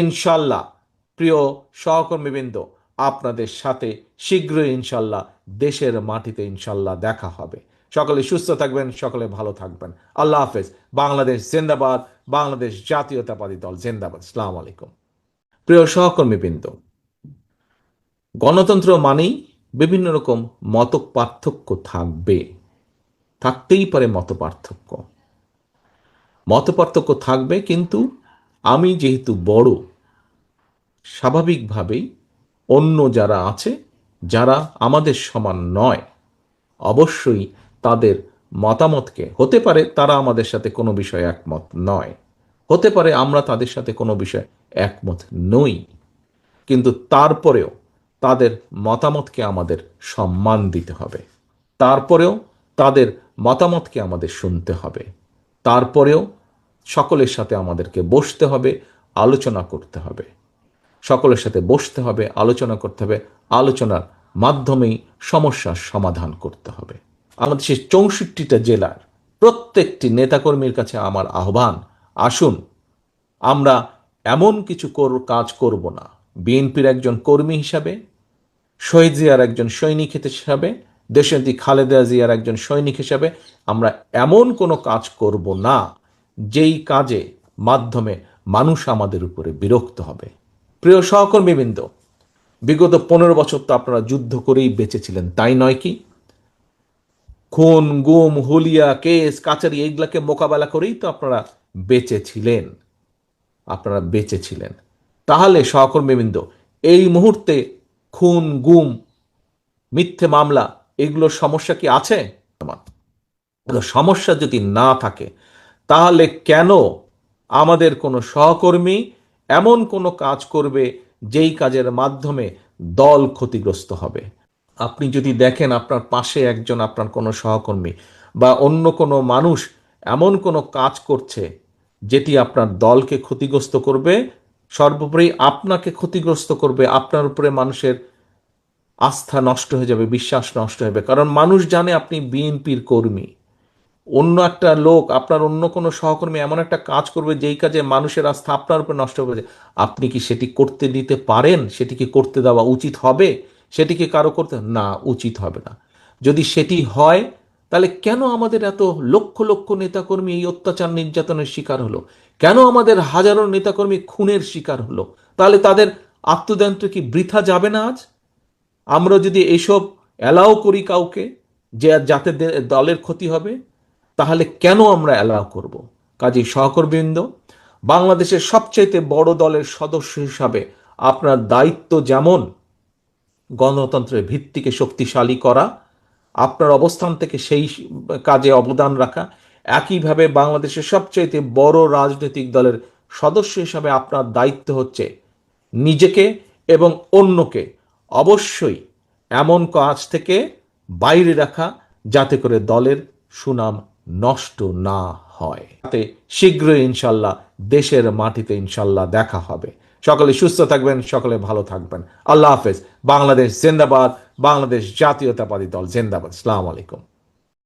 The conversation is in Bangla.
ইনশাল্লাহ। প্রিয় সহকর্মীবৃন্দ, আপনাদের সাথে শীঘ্রই ইনশাল্লাহ দেশের মাটিতে ইনশাল্লাহ দেখা হবে। সকলে সুস্থ থাকবেন, সকলে ভালো থাকবেন। আল্লাহ হাফেজ। বাংলাদেশ জিন্দাবাদ, বাংলাদেশ জাতীয়তাবাদী দল জিন্দাবাদ। সালাম আলাইকুম। প্রিয় সহকর্মীবৃন্দ, গণতন্ত্র মানেই বিভিন্ন রকম মত পার্থক্য থাকবে। থাকতেই পারে মত পার্থক্য মত পার্থক্য থাকবে কিন্তু আমি যেহেতু বড়, স্বাভাবিকভাবেই অন্য যারা আছে, যারা আমাদের সমান নয়, অবশ্যই তাদের মতামতকে, হতে পারে তারা আমাদের সাথে কোনো বিষয়ে একমত নয়, হতে পারে আমরা তাদের সাথে কোনো বিষয়ে একমত নই, কিন্তু তারপরেও তাদের মতামতকে আমাদের সম্মান দিতে হবে, তারপরেও তাদের মতামতকে আমাদের শুনতে হবে, তারপরেও সকলের সাথে আমাদেরকে বসতে হবে, আলোচনা করতে হবে। সকলের সাথে বসতে হবে, আলোচনা করতে হবে, আলোচনার মাধ্যমেই সমস্যার সমাধান করতে হবে। আমাদের সেই চৌষট্টিটা জেলার প্রত্যেকটি নেতাকর্মীর কাছে আমার আহ্বান, আসুন, আমরা এমন কিছু কর- কাজ করব না। বিএনপির একজন কর্মী হিসাবে, শহীদ জিয়ার একজন সৈনিক হিসাবে, দেশনেত্রী খালেদা জিয়ার একজন সৈনিক হিসাবে আমরা এমন কোনো কাজ করব না। যেই কাজে, মাধ্যমে মানুষ আমাদের উপরে বিরক্ত হবে। প্রিয় সহকর্মীবৃন্দ, বিগত পনেরো বছর তো আপনারা যুদ্ধ করেই বেঁচেছিলেন, তাই নয় কি? খুন, গুম, হুলিয়া, কেস, কাচারি, এইগুলাকে মোকাবেলা করেই তো আপনারা বেঁচে ছিলেন আপনারা বেঁচে ছিলেন তাহলে সহকর্মীবৃন্দ, এই মুহূর্তে খুন, গুম, মিথ্যে মামলা, এগুলোর সমস্যা কি আছে? সমস্যা যদি না থাকে তাহলে কেন আমাদের কোনো সহকর্মী এমন কোনো কাজ করবে যেই কাজের মাধ্যমে দল ক্ষতিগ্রস্ত হবে? আপনি যদি দেখেন আপনার পাশে একজন আপনার কোনো সহকর্মী বা অন্য কোনো মানুষ এমন কোনো কাজ করছে যেটি আপনার দলকে ক্ষতিগ্রস্ত করবে, সর্বোপরি আপনাকে ক্ষতিগ্রস্ত করবে, আপনার উপরে মানুষের আস্থা নষ্ট হয়ে যাবে, বিশ্বাস নষ্ট হবে কারণ মানুষ জানে আপনি বিএনপির কর্মী। অন্য একটা লোক, আপনার অন্য কোনো সহকর্মী এমন একটা কাজ করবে যেই কাজে মানুষের আস্থা আপনার উপর নষ্ট হবে আপনি কি সেটি করতে দিতে পারেন? সেটি কি করতে দেওয়া উচিত হবে? সেটি কি কারও করতে? না, উচিত হবে না। যদি সেটি হয়, তাহলে কেন আমাদের এত লক্ষ লক্ষ নেতাকর্মী এই অত্যাচার নির্যাতনের শিকার হলো? কেন আমাদের হাজারো নেতাকর্মী খুনের শিকার হলো? তাহলে তাদের আত্মদান্ত কি বৃথা যাবে না আজ? আমরা যদি এসব অ্যালাউ করি কাউকে, যে যাতে দলের ক্ষতি হবে? তাহলে কেন আমরা অ্যালাউ করব? কাজেই সহকর্মীবৃন্দ, বাংলাদেশের সবচাইতে বড় দলের সদস্য হিসাবে আপনার দায়িত্ব যেমন, গণতন্ত্রের ভিত্তিকে শক্তিশালী করা, আপনার অবস্থান থেকে সেই কাজে অবদান রাখা, একইভাবে বাংলাদেশের সবচাইতে বড় রাজনৈতিক দলের সদস্য হিসাবে আপনার দায়িত্ব হচ্ছে নিজেকে এবং অন্যকে অবশ্যই এমন কাজ থেকে বাইরে রাখা, যাতে করে দলের সুনাম নষ্ট না হয়। তাতে শীঘ্রই ইনশাল্লাহ দেশের মাটিতে ইনশাল্লাহ দেখা হবে। সকলে সুস্থ থাকবেন, সকলে ভালো থাকবেন। আল্লাহ হাফেজ। বাংলাদেশ জিন্দাবাদ, বাংলাদেশ জাতীয়তাবাদী দল জিন্দাবাদ। সালাম আলাইকুম।